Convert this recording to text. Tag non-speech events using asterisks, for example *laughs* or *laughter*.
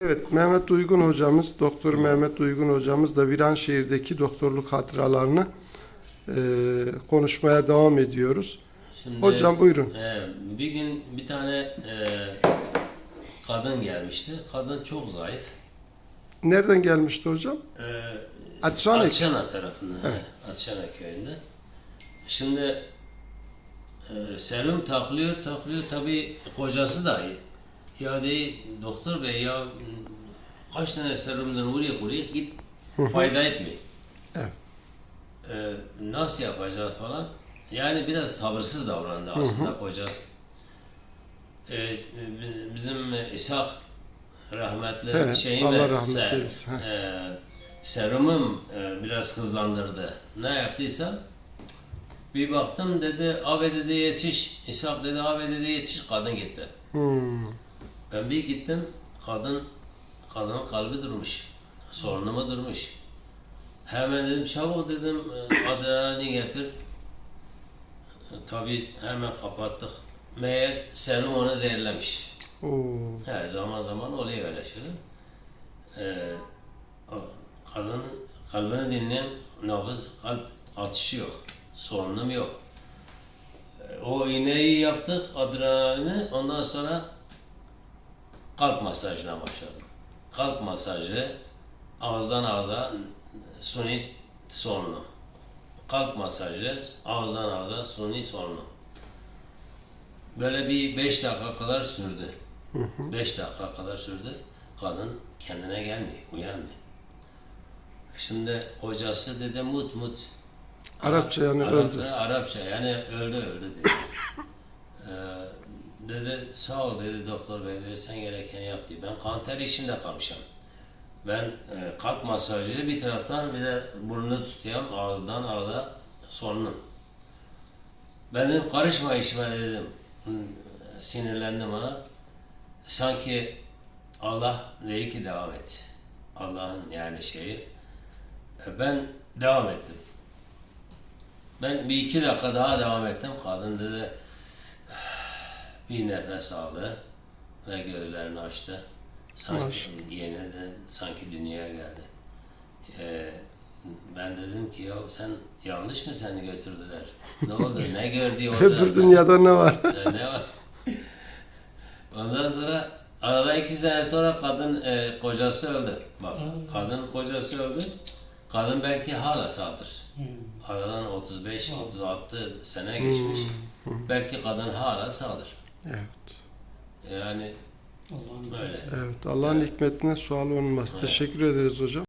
Evet, Mehmet Uygun hocamız, Doktor Mehmet Uygun hocamız da Viranşehir'deki doktorluk hatıralarını e, konuşmaya devam ediyoruz. Şimdi, Hocam buyurun. e, bir gün bir tane e, kadın gelmişti. Kadın çok zayıf. Nereden gelmişti hocam? E, Atşanek. Atşana tarafından. Atşana köyünde. Şimdi e, serum takılıyor, takılıyor. Tabii kocası da iyi. Ya değil, doktor bey ya kaç tane serumdan vuruyor vuruyor git fayda etmiyor. Evet. E, nasıl yapacağız falan. Yani biraz sabırsız davrandı aslında kocası. E, bi- bizim İshak rahmetli Evet, şeyin Allah de rahmet se- eylesin, he. e, serumum e, biraz hızlandırdı. Ne yaptıysa bir baktım dedi abi dedi yetiş. İshak dedi abi dedi yetiş. Kadın gitti. Hmm, Ben bir gittim kadın kadının kalbi durmuş. Sorunumu durmuş. Hemen dedim çabuk dedim e, adrenalin getir. E, Tabii hemen kapattık. Meğer serum onu zehirlemiş. oo, He, zaman zaman oluyor öyle şeyler. Ee, kadın kalbini dinleyen nabız, kalp atışı yok. Sorunum yok. Ee, O iğneyi yaptık, adrenalini. Ondan sonra kalp masajına başladım. Kalp masajı ağızdan ağza suni solunum. Kalp masajı ağızdan ağza suni solunum. Böyle bir beş dakika kadar sürdü. Beş dakika kadar sürdü. Kadın kendine gelmiyor, uyanmıyor. Şimdi hocası dedi mut mut. Arapça yani Arap- öldü. Arapça yani öldü öldü dedi. Dedi sağ ol dedi doktor bey dedi sen gereken yap dedi. Ben kanter içinde kalmışım. Ben e, kalp masajıyla bir taraftan bir de burnunu tutuyorum ağızdan ağza solunum. Ben dedim karışma işime dedim. Sinirlendim ona. Sanki Allah dedi ki devam et. Allah'ın yani şeyi. E, Ben devam ettim. Ben bir iki dakika daha devam ettim. Kadın dedi bir nefes aldı ve gözlerini açtı. Sanki Maşallah. yeniden sanki dünyaya geldi. Ee, ben dedim ki ya sen yanlış mı seni götürdüler? Ne oldu? Ne gördü *laughs* orada? Öbür dünyada ne var? *laughs* Ya ne var? Ondan sonra arada iki sene sonra kadın e, kocası öldü. Bak kadın kocası öldü. Kadın belki hala sağdır. Aradan 35 36 sene geçmiş. Belki kadın hala sağdır. Evet. Yani Allah'ın öyle. Evet. Allah'ın hikmetine sual olmaz. Teşekkür ederiz hocam.